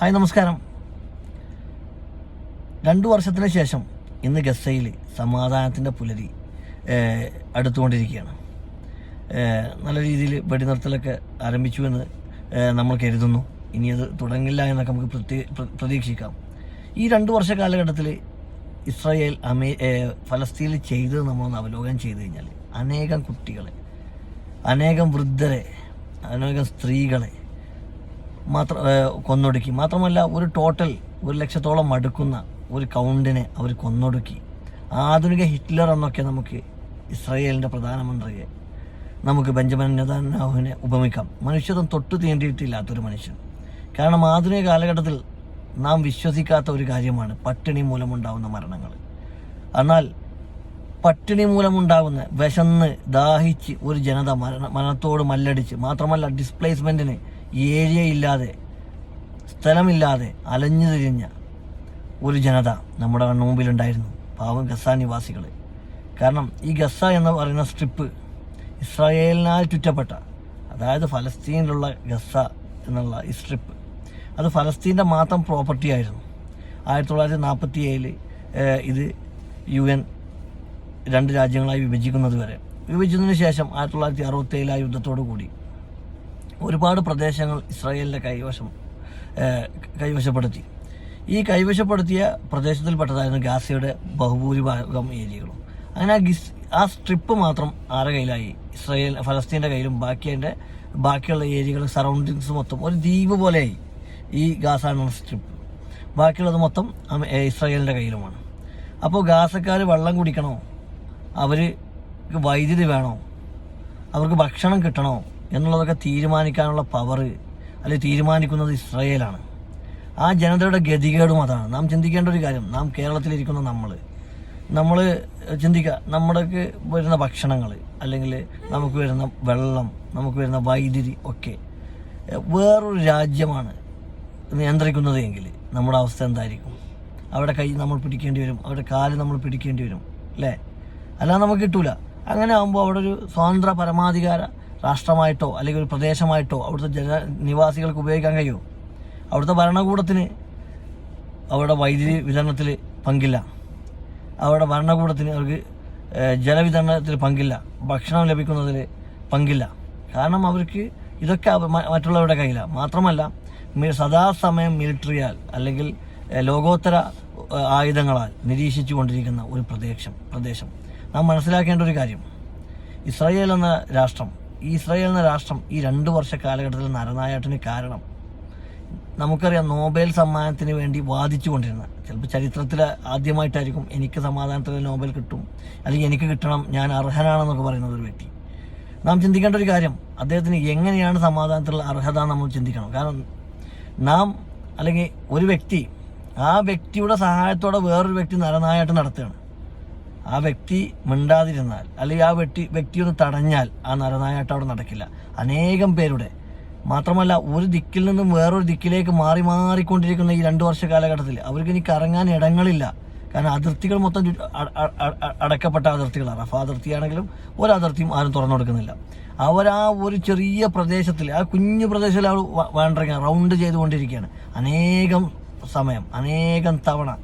Hi നമസ്കാരം. രണ്ടു വർഷത്തിന് ശേഷം ഇന്ന് ഗസയിൽ സമാധാനത്തിന്റെ പുലരി അടുത്തുകൊണ്ടിരിക്കുകയാണ്. നല്ല രീതിയിൽ വെടിനിർത്തലൊക്കെ ആരംഭിച്ചു എന്ന് നമ്മൾ കരുതുന്നു. ഇനി അത് തുടങ്ങില്ല എന്നൊക്കെ നമുക്ക് പ്രതീക്ഷിക്കാം. ഈ രണ്ട് വർഷ കാലഘട്ടത്തിൽ ഇസ്രായേൽ അമേ ഫലസ്തീനിൽ ചെയ്തത് നമ്മളൊന്ന് അവലോകനം ചെയ്തു കഴിഞ്ഞാൽ അനേകം കുട്ടികളെ അനേകം വൃദ്ധരെ അനേകം സ്ത്രീകളെ മാത്രം കൊന്നൊടുക്കി. മാത്രമല്ല ഒരു ടോട്ടൽ ഒരു ലക്ഷത്തോളം അടുക്കുന്ന ഒരു കൗണ്ടിനെ അവർ കൊന്നൊടുക്കി. ആധുനിക ഹിറ്റ്ലർ എന്നൊക്കെ നമുക്ക് ഇസ്രായേലിന്റെ പ്രധാനമന്ത്രിയെ നമുക്ക് ബെഞ്ചമിൻ നെതന്യാഹുവിനെ ഉപമിക്കാം. മനുഷ്യത്വം തൊട്ടു തീണ്ടിയിട്ടില്ലാത്തൊരു മനുഷ്യൻ. കാരണം ആധുനിക കാലഘട്ടത്തിൽ നാം വിശ്വസിക്കാത്ത ഒരു കാര്യമാണ് പട്ടിണി മൂലമുണ്ടാകുന്ന മരണങ്ങൾ. എന്നാൽ പട്ടിണി മൂലമുണ്ടാകുന്ന വിശന്ന് ദാഹിച്ച് ഒരു ജനത മരണ മരണത്തോട് മല്ലടിച്ച് മാത്രമല്ല ഡിസ്പ്ലേസ്മെന്റിന് ഏരിയ ഇല്ലാതെ സ്ഥലമില്ലാതെ അലഞ്ഞു തിരിഞ്ഞ ഒരു ജനത നമ്മുടെ കണ്ണുമുമ്പിലുണ്ടായിരുന്നു. പാവം ഗസ നിവാസികൾ കാരണം ഈ ഗസ എന്ന് പറയുന്ന സ്ട്രിപ്പ് ഇസ്രായേലിനാൽ ചുറ്റപ്പെട്ട അതായത് ഫലസ്തീനിലുള്ള ഗസ എന്നുള്ള ഈ സ്ട്രിപ്പ് അത് ഫലസ്തീന്റെ മാത്രം പ്രോപ്പർട്ടി ആയിരുന്നു. ആയിരത്തി തൊള്ളായിരത്തി നാൽപ്പത്തി ഏഴിൽ ഇത് യു എൻ രണ്ട് രാജ്യങ്ങളായി വിഭജിക്കുന്നത് വരെ. വിഭജിച്ചതിന് ശേഷം ആയിരത്തി തൊള്ളായിരത്തി അറുപത്തി ഏഴിലെ ആ യുദ്ധത്തോടു കൂടി ഒരുപാട് പ്രദേശങ്ങൾ ഇസ്രായേലിന്റെ കൈവശം കൈവശപ്പെടുത്തി. ഈ കൈവശപ്പെടുത്തിയ പ്രദേശത്തിൽപ്പെട്ടതായിരുന്നു ഗാസയുടെ ബഹുഭൂരിഭാഗം ഏരിയകളും. അങ്ങനെ ആ ഗിസ് ആ സ്ട്രിപ്പ് മാത്രം ആരുടെ കയ്യിലായി? ഇസ്രായേൽ ഫലസ്തീന്റെ കയ്യിലും ബാക്കി അതിന്റെ ബാക്കിയുള്ള ഏരിയകൾ സറൗണ്ടിങ്സ് മൊത്തം ഒരു ദ്വീപ് പോലെയായി ഈ ഗാസ സ്ട്രിപ്പ്. ബാക്കിയുള്ളത് മൊത്തം ഇസ്രായേലിന്റെ കയ്യിലുമാണ്. അപ്പോൾ ഗാസക്കാർ വെള്ളം കുടിക്കണോ? അവർ വൈദ്യുതി വേണോ? അവർക്ക് ഭക്ഷണം കിട്ടണോ? എന്നുള്ളതൊക്കെ തീരുമാനിക്കാനുള്ള പവർ അല്ലെങ്കിൽ തീരുമാനിക്കുന്നത് ഇസ്രയേലാണ്. ആ ജനതയുടെ ഗതികേടും അതാണ്. നാം ചിന്തിക്കേണ്ട ഒരു കാര്യം നാം കേരളത്തിലിരിക്കുന്ന നമ്മൾ നമ്മൾ ചിന്തിക്കുക നമ്മുടെക്ക് വരുന്ന ഭക്ഷണങ്ങൾ അല്ലെങ്കിൽ നമുക്ക് വരുന്ന വെള്ളം നമുക്ക് വരുന്ന വൈദ്യുതി ഒക്കെ വേറൊരു രാജ്യമാണ് നിയന്ത്രിക്കുന്നത് എങ്കിൽ നമ്മുടെ അവസ്ഥ എന്തായിരിക്കും? അവിടെ കൈ നമ്മൾ പിടിക്കേണ്ടി വരും അവിടെ കാൽ നമ്മൾ പിടിക്കേണ്ടി വരും അല്ലേ? അല്ലാതെ നമുക്ക് കിട്ടൂല. അങ്ങനെ ആകുമ്പോൾ അവിടെ ഒരു സ്വതന്ത്ര പരമാധികാര രാഷ്ട്രമായിട്ടോ അല്ലെങ്കിൽ ഒരു പ്രദേശമായിട്ടോ അവിടുത്തെ ജന നിവാസികൾക്ക് ഉപയോഗിക്കാൻ കഴിയുമോ? അവിടുത്തെ ഭരണകൂടത്തിന് അവരുടെ വൈദ്യുതി വിതരണത്തിൽ പങ്കില്ല. അവരുടെ ഭരണകൂടത്തിന് അവർക്ക് ജലവിതരണത്തിൽ പങ്കില്ല. ഭക്ഷണം ലഭിക്കുന്നതിൽ പങ്കില്ല. കാരണം അവർക്ക് ഇതൊക്കെ മറ്റുള്ളവരുടെ കയ്യിലാണ് മാത്രമല്ല സദാസമയം മിലിറ്ററിയാൽ അല്ലെങ്കിൽ ലോകോത്തര ആയുധങ്ങളാൽ നിരീക്ഷിച്ചു കൊണ്ടിരിക്കുന്ന ഒരു പ്രദേശം പ്രദേശം. നാം മനസ്സിലാക്കേണ്ട ഒരു കാര്യം. ഇസ്രായേൽ എന്ന രാഷ്ട്രം ഇസ്രായേൽ എന്ന രാഷ്ട്രം ഈ രണ്ട് വർഷ കാലഘട്ടത്തിൽ നരനായാട്ടിന് കാരണം. നമുക്കറിയാം നോബൽ സമ്മാനത്തിന് വേണ്ടി വാദിച്ചു കൊണ്ടിരുന്ന ചിലപ്പോൾ ചരിത്രത്തിൽ ആദ്യമായിട്ടായിരിക്കും എനിക്ക് സമാധാനത്തിൽ നോബൽ കിട്ടും അല്ലെങ്കിൽ എനിക്ക് കിട്ടണം ഞാൻ അർഹനാണെന്നൊക്കെ പറയുന്ന ഒരു വ്യക്തി. നാം ചിന്തിക്കേണ്ട ഒരു കാര്യം അദ്ദേഹത്തിന് എങ്ങനെയാണ് സമാധാനത്തിലുള്ള അർഹത നമ്മൾ ചിന്തിക്കണം. കാരണം നാം അല്ലെങ്കിൽ ഒരു വ്യക്തി ആ വ്യക്തിയുടെ സഹായത്തോടെ വേറൊരു വ്യക്തി നരനായിട്ട് നടത്തുകയാണ്. ആ വ്യക്തി മിണ്ടാതിരുന്നാൽ അല്ലെങ്കിൽ ആ വ്യക്തി വ്യക്തി ഒന്ന് തടഞ്ഞാൽ ആ നരനായാട്ടം അവിടെ നടക്കില്ല. അനേകം പേരുടെ മാത്രമല്ല ഒരു ദിക്കിൽ നിന്നും വേറൊരു ദിക്കിലേക്ക് മാറി മാറിക്കൊണ്ടിരിക്കുന്ന ഈ രണ്ട് വർഷ കാലഘട്ടത്തിൽ അവർക്ക് ഇനി കറങ്ങാൻ ഇടങ്ങളില്ല. കാരണം അതിർത്തികൾ മൊത്തം അടക്കപ്പെട്ട അതിർത്തികളാണ്. റഫ അതിർത്തിയാണെങ്കിലും ഒരു അതിർത്തിയും ആരും തുറന്നു കൊടുക്കുന്നില്ല. അവരാ ഒരു ചെറിയ പ്രദേശത്തിൽ ആ കുഞ്ഞു പ്രദേശത്തിൽ അവർ വേണ്ടിരിക്കുക റൗണ്ട് ചെയ്തുകൊണ്ടിരിക്കുകയാണ്. അനേകം സമയം അനേകം തവണ.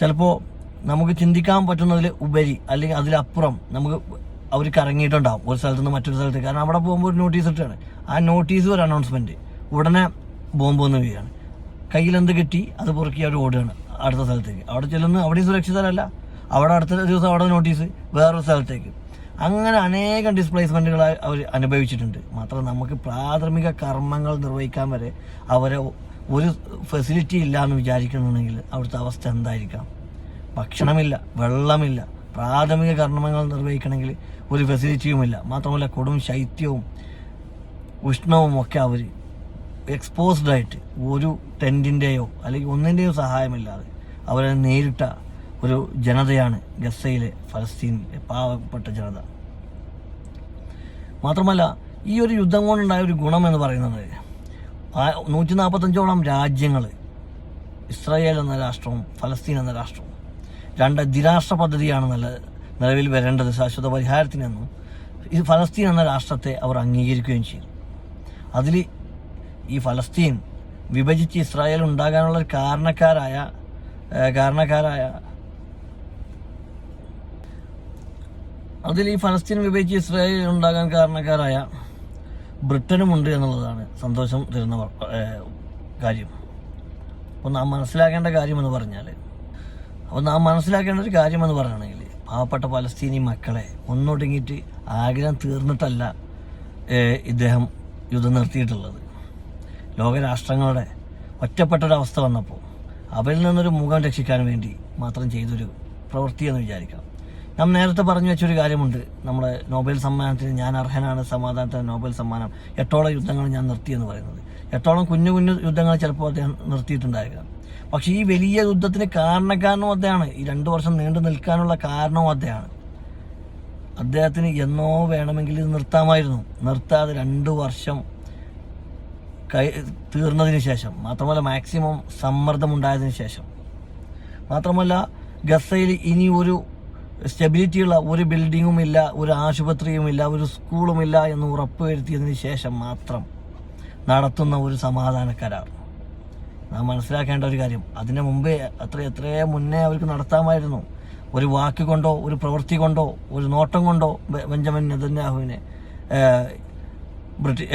ചിലപ്പോൾ നമുക്ക് ചിന്തിക്കാൻ പറ്റുന്നതിൽ ഉപരി അല്ലെങ്കിൽ അതിലപ്പുറം നമുക്ക് അവർ കറങ്ങിയിട്ടുണ്ടാവും ഒരു സ്ഥലത്ത് നിന്ന് മറ്റൊരു സ്ഥലത്ത് കാരണം അവിടെ പോകുമ്പോൾ ഒരു നോട്ടീസ് ഇട്ടാണ്. ആ നോട്ടീസ് ഒരു അനൗൺസ്മെന്റ് ഉടനെ ബോംബ് വന്ന് വീഴാണ് കയ്യിൽ എന്ത് കിട്ടി? അത് പൊറുക്കി അവർ ഓടുകയാണ് അടുത്ത സ്ഥലത്തേക്ക്. അവിടെ ചെല്ലുന്ന അവിടെയും സുരക്ഷിതരല്ല. അവിടെ അടുത്ത ദിവസം അവിടെ നോട്ടീസ് വേറൊരു സ്ഥലത്തേക്ക്. അങ്ങനെ അനേകം ഡിസ്പ്ലേസ്മെന്റുകൾ അവർ അനുഭവിച്ചിട്ടുണ്ട്. മാത്രം നമുക്ക് പ്രാഥമിക കർമ്മങ്ങൾ നിർവഹിക്കാൻ വരെ അവരെ ഒരു ഫെസിലിറ്റി ഇല്ല എന്ന് വിചാരിക്കുന്നുണ്ടെങ്കിൽ അവിടുത്തെ അവസ്ഥ എന്തായിരിക്കാം? ഭക്ഷണമില്ല വെള്ളമില്ല പ്രാഥമിക കർമ്മങ്ങൾ നിർവഹിക്കണമെങ്കിൽ ഒരു ഫെസിലിറ്റിയുമില്ല. മാത്രമല്ല കൊടും ശൈത്യവും ഉഷ്ണവും ഒക്കെ അവർ എക്സ്പോസ്ഡ് ആയിട്ട് ഒരു ടെന്റിന്റെയോ അല്ലെങ്കിൽ ഒന്നിന്റെയോ സഹായമില്ലാതെ അവരെ നേരിട്ട ഒരു ജനതയാണ് ഗസയിലെ ഫലസ്തീനിലെ പാവപ്പെട്ട ജനത. മാത്രമല്ല ഈ ഒരു യുദ്ധം കൊണ്ടുണ്ടായ ഒരു ഗുണം എന്ന് പറയുന്നത് നൂറ്റി നാൽപ്പത്തഞ്ചോളം രാജ്യങ്ങൾ ഇസ്രായേൽ എന്ന രാഷ്ട്രവും ഫലസ്തീൻ എന്ന രാഷ്ട്രവും രണ്ട് ദ്വിരാഷ്ട്ര പദ്ധതിയാണ് നല്ല നിലവിൽ വരേണ്ടത് ശാശ്വത പരിഹാരത്തിനെന്നും ഇത് ഫലസ്തീൻ എന്ന രാഷ്ട്രത്തെ അവർ അംഗീകരിക്കുകയും ചെയ്യും അതിൽ ഈ ഫലസ്തീൻ വിഭജിച്ച് ഇസ്രായേൽ ഉണ്ടാകാനുള്ള കാരണക്കാരായ കാരണക്കാരായ അതിൽ ഈ ഫലസ്തീൻ വിഭജിച്ച് ഇസ്രായേൽ ഉണ്ടാകാൻ കാരണക്കാരായ ബ്രിട്ടനുമുണ്ട് എന്നുള്ളതാണ് സന്തോഷം തരുന്ന കാര്യം. അപ്പോൾ നാം മനസ്സിലാക്കേണ്ട കാര്യമെന്ന് പറഞ്ഞാൽ അപ്പോൾ നാം മനസ്സിലാക്കേണ്ട ഒരു കാര്യമെന്ന് പറയുകയാണെങ്കിൽ പാവപ്പെട്ട പലസ്തീനി മക്കളെ ഒന്നൊടുങ്ങിയിട്ട് ആഗ്രഹം തീർന്നിട്ടല്ല ഇദ്ദേഹം യുദ്ധം നിർത്തിയിട്ടുള്ളത്. ലോകരാഷ്ട്രങ്ങളുടെ ഒറ്റപ്പെട്ടൊരവസ്ഥ വന്നപ്പോൾ അവരിൽ നിന്നൊരു മുഖം രക്ഷിക്കാൻ വേണ്ടി മാത്രം ചെയ്തൊരു പ്രവൃത്തി എന്ന് വിചാരിക്കാം നാം നേരത്തെ പറഞ്ഞു വെച്ചൊരു കാര്യമുണ്ട്. നമ്മുടെ നോബൽ സമ്മാനത്തിന് ഞാൻ അർഹനാണ് സമാധാനത്തിന് നോബൽ സമ്മാനം. എട്ടോളം യുദ്ധങ്ങൾ ഞാൻ നിർത്തിയെന്ന് പറയുന്നത്. എട്ടോളം കുഞ്ഞു കുഞ്ഞു യുദ്ധങ്ങൾ ചിലപ്പോൾ അദ്ദേഹം നിർത്തിയിട്ടുണ്ടായിരിക്കാം പക്ഷേ ഈ വലിയ യുദ്ധത്തിന് കാരണക്കാരനും അദ്ദേഹമാണ്. ഈ രണ്ട് വർഷം നീണ്ടു നിൽക്കാനുള്ള കാരണവും അദ്ദേഹമാണ്. അദ്ദേഹത്തിന് എന്നോ വേണമെങ്കിൽ ഇത് നിർത്താമായിരുന്നു. നിർത്താതെ രണ്ടു വർഷം കൈ തീർന്നതിന് ശേഷം മാത്രമല്ല മാക്സിമം സമ്മർദ്ദമുണ്ടായതിനു ശേഷം. മാത്രമല്ല ഗസയിൽ ഇനി ഒരു സ്റ്റെബിലിറ്റിയുള്ള ഒരു ബിൽഡിങ്ങും ഇല്ല ഒരു ആശുപത്രിയും ഇല്ല ഒരു സ്കൂളും ഇല്ല എന്ന് ഉറപ്പുവരുത്തിയതിന് ശേഷം മാത്രം നടത്തുന്ന ഒരു സമാധാന കരാർ. നാം മനസ്സിലാക്കേണ്ട ഒരു കാര്യം അതിന് മുമ്പേ അത്ര എത്രയേ മുന്നേ അവർക്ക് നടത്താമായിരുന്നു. ഒരു വാക്ക് കൊണ്ടോ ഒരു പ്രവൃത്തി കൊണ്ടോ ഒരു നോട്ടം കൊണ്ടോ ബെഞ്ചമിൻ നെതന്യാഹുവിനെ ബ്രിട്ടി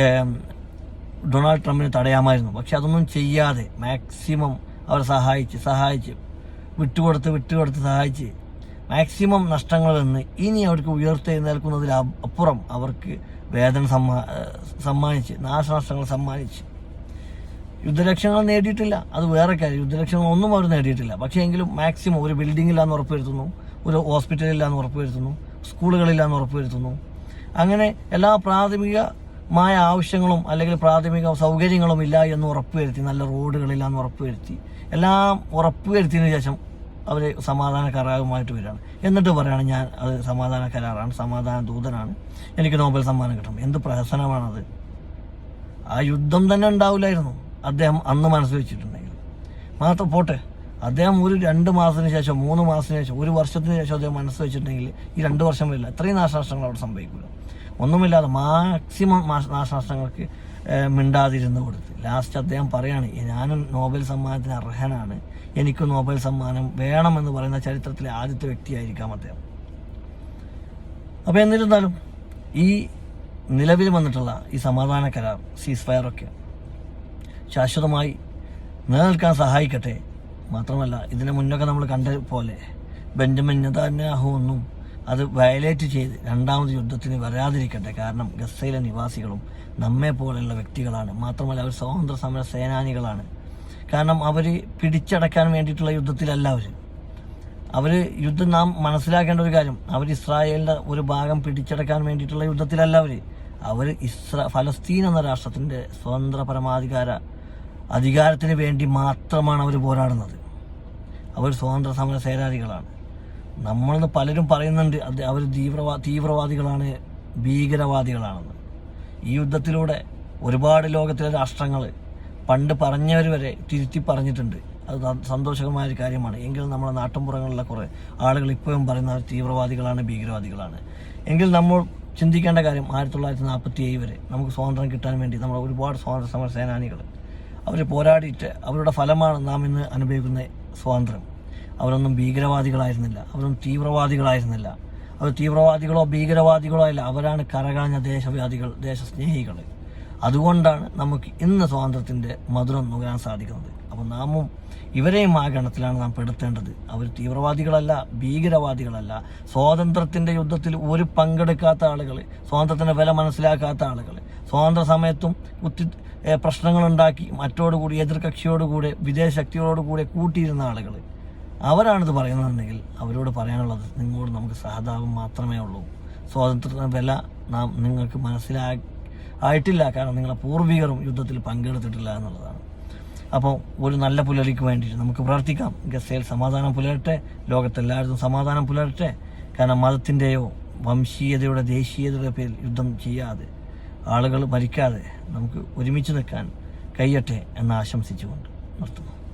ഡൊണാൾഡ് ട്രംപിനെ തടയാമായിരുന്നു. പക്ഷെ അതൊന്നും ചെയ്യാതെ മാക്സിമം അവർ സഹായിച്ച് സഹായിച്ച് വിട്ടുകൊടുത്ത് വിട്ടുകൊടുത്ത് സഹായിച്ച് മാക്സിമം നഷ്ടങ്ങളിൽ നിന്ന് ഇനി അവർക്ക് ഉയർത്തെഴുന്നേൽക്കുന്നതിൽ നിൽക്കുന്നതിൽ അപ്പുറം അവർക്ക് വേദന സമ്മാ സമ്മാനിച്ച് നാശനഷ്ടങ്ങൾ സമ്മാനിച്ച്. യുദ്ധലക്ഷ്യങ്ങൾ നേടിയിട്ടില്ല. അത് വേറെ കാര്യം. യുദ്ധലക്ഷ്യങ്ങൾ ഒന്നും അവർ നേടിയിട്ടില്ല. പക്ഷേ എങ്കിലും മാക്സിമം ഒരു ബിൽഡിംഗ് ഇല്ലാന്ന് ഉറപ്പുവരുത്തുന്നു. ഒരു ഹോസ്പിറ്റൽ ഹോസ്പിറ്റലില്ലാന്ന് ഉറപ്പുവരുത്തുന്നു. സ്കൂളുകളില്ലാന്ന് ഉറപ്പുവരുത്തുന്നു. അങ്ങനെ എല്ലാ പ്രാഥമികമായ ആവശ്യങ്ങളും അല്ലെങ്കിൽ പ്രാഥമിക സൗകര്യങ്ങളും ഇല്ല എന്ന് ഉറപ്പുവരുത്തി നല്ല റോഡുകളില്ലാന്ന് ഉറപ്പുവരുത്തി എല്ലാം ഉറപ്പുവരുത്തിയതിനു ശേഷം അവർ സമാധാന കരാറുമായിട്ട് വരികയാണ് എന്നിട്ട് പറയുകയാണ് ഞാൻ അത് സമാധാന കരാറാണ് സമാധാന ദൂതനാണ്. എനിക്ക് നോബൽ സമ്മാനം കിട്ടും എന്ത് പ്രഹസനമാണത്? ആ യുദ്ധം തന്നെ ഉണ്ടാവില്ലായിരുന്നു. അദ്ദേഹം അന്ന് മനസ്സിൽ വെച്ചിട്ടുണ്ടെങ്കിൽ. മാത്രം പോട്ടെ. അദ്ദേഹം ഒരു രണ്ട് മാസത്തിന് ശേഷം മൂന്ന് മാസത്തിന് ശേഷം ഒരു വർഷത്തിന് ശേഷം അദ്ദേഹം മനസ്സ് വെച്ചിട്ടുണ്ടെങ്കിൽ ഈ രണ്ട് വർഷം വരില്ല. ഇത്രയും നാശനഷ്ടങ്ങൾ അവിടെ സംഭവിക്കില്ല ഒന്നുമില്ലാതെ മാക്സിമം നാശ- നാശനഷ്ടങ്ങൾക്ക് മിണ്ടാതിരുന്ന് കൊടുത്ത്. ലാസ്റ്റ് അദ്ദേഹം പറയാണ് ഞാനും നോബൽ സമ്മാനത്തിന് അർഹനാണ്. എനിക്ക് നോബൽ സമ്മാനം വേണമെന്ന് പറയുന്ന ചരിത്രത്തിലെ ആദ്യത്തെ വ്യക്തിയായിരിക്കാം അദ്ദേഹം. അപ്പോൾ എന്നിരുന്നാലും ഈ നിലവിൽ വന്നിട്ടുള്ള ഈ സമാധാന കരാർ സീസ് ഫയറൊക്കെ ശാശ്വതമായി നിലനിൽക്കാൻ സഹായിക്കട്ടെ. മാത്രമല്ല ഇതിനു മുന്നൊക്കെ നമ്മൾ കണ്ട പോലെ ബെഞ്ചമിൻ നെതാന്യാഹു ഒന്നും അത് വയലേറ്റ് ചെയ്ത് രണ്ടാമത് യുദ്ധത്തിന് വരാതിരിക്കട്ടെ. കാരണം ഗസയിലെ നിവാസികളും നമ്മെ പോലെയുള്ള വ്യക്തികളാണ്. മാത്രമല്ല അവർ സ്വാതന്ത്ര്യ സമര സേനാനികളാണ്. കാരണം അവർ പിടിച്ചടക്കാൻ വേണ്ടിയിട്ടുള്ള യുദ്ധത്തിലല്ല അവർ അവർ യുദ്ധം നാം മനസ്സിലാക്കേണ്ട ഒരു കാര്യം. അവർ ഇസ്രായേലിന്റെ ഒരു ഭാഗം പിടിച്ചടക്കാൻ വേണ്ടിയിട്ടുള്ള യുദ്ധത്തിലല്ല അവർ അവർ ഇസ്ര ഫലസ്തീൻ എന്ന രാഷ്ട്രത്തിന്റെ സ്വതന്ത്ര പരമാധികാര അധികാരത്തിന് വേണ്ടി മാത്രമാണ് അവർ പോരാടുന്നത്. അവർ സ്വാതന്ത്ര്യ സമര സേനാനികളാണ്. നമ്മളിന്ന് പലരും പറയുന്നുണ്ട് അത് അവർ തീവ്രവാ തീവ്രവാദികളാണ് ഭീകരവാദികളാണെന്ന്. ഈ യുദ്ധത്തിലൂടെ ഒരുപാട് ലോകത്തിലെ രാഷ്ട്രങ്ങൾ പണ്ട് പറഞ്ഞവർ വരെ തിരുത്തി പറഞ്ഞിട്ടുണ്ട്. അത് സന്തോഷകരമായ ഒരു കാര്യമാണ്. എങ്കിലും നമ്മുടെ നാട്ടിൻപുറങ്ങളിലെ കുറേ ആളുകൾ ഇപ്പോഴും പറയുന്ന അവർ തീവ്രവാദികളാണ് ഭീകരവാദികളാണ്. എങ്കിൽ നമ്മൾ ചിന്തിക്കേണ്ട കാര്യം ആയിരത്തി തൊള്ളായിരത്തി നാൽപ്പത്തി ഏഴ് വരെ നമുക്ക് സ്വാതന്ത്ര്യം കിട്ടാൻ വേണ്ടി നമ്മൾ ഒരുപാട് സ്വാതന്ത്ര്യ സമര സേനാനികൾ അവർ പോരാടിയിട്ട് അവരുടെ ഫലമാണ് നാം ഇന്ന് അനുഭവിക്കുന്ന സ്വാതന്ത്ര്യം. അവരൊന്നും ഭീകരവാദികളായിരുന്നില്ല. അവരൊന്നും തീവ്രവാദികളായിരുന്നില്ല. അവർ തീവ്രവാദികളോ ഭീകരവാദികളോ അല്ല. അവരാണ് കരകളഞ്ഞ ദേശവ്യാധികൾ ദേശസ്നേഹികൾ അതുകൊണ്ടാണ് നമുക്ക് ഇന്ന് സ്വാതന്ത്ര്യത്തിന്റെ മധുരം നുകരാൻ സാധിക്കുന്നത്. അപ്പോൾ നാമും ഇവരെയും ആ ഗണത്തിലാണ് നാം പെടുത്തേണ്ടത്. അവർ തീവ്രവാദികളല്ല ഭീകരവാദികളല്ല. സ്വാതന്ത്ര്യത്തിന്റെ യുദ്ധത്തിൽ ഒരു പങ്കെടുക്കാത്ത ആളുകൾ സ്വാതന്ത്ര്യത്തിന്റെ വില മനസ്സിലാക്കാത്ത ആളുകൾ സ്വാതന്ത്ര്യ സമയത്തും കുത്തി പ്രശ്നങ്ങളുണ്ടാക്കി മറ്റോടുകൂടി എതിർകക്ഷിയോടുകൂടെ വിദേശ ശക്തികളോടുകൂടെ കൂട്ടിയിരുന്ന ആളുകൾ അവരാണിത് പറയുന്നതെന്നുണ്ടെങ്കിൽ അവരോട് പറയാനുള്ളത് നിങ്ങളോട് നമുക്ക് സഹതാപം മാത്രമേ ഉള്ളൂ. സ്വാതന്ത്ര്യ വില നാം നിങ്ങൾക്ക് മനസ്സിലാ ആയിട്ടില്ല. കാരണം നിങ്ങളെ പൂർവികരും യുദ്ധത്തിൽ പങ്കെടുത്തിട്ടില്ല എന്നുള്ളതാണ്. അപ്പോൾ ഒരു നല്ല പുലരിക്ക് വേണ്ടിയിട്ട് നമുക്ക് പ്രാർത്ഥിക്കാം. ഗസയിൽ സമാധാനം പുലരട്ടെ. ലോകത്തെല്ലായിടത്തും സമാധാനം പുലരട്ടെ. കാരണം മതത്തിന്റെയോ വംശീയതയുടെ ദേശീയതയുടെ പേരിൽ യുദ്ധം ചെയ്യാതെ ആളുകൾ മരിക്കാതെ നമുക്ക് ഒരുമിച്ച് നിൽക്കാൻ കഴിയട്ടെ എന്ന് ആശംസിച്ചുകൊണ്ട് നിർത്തുന്നു.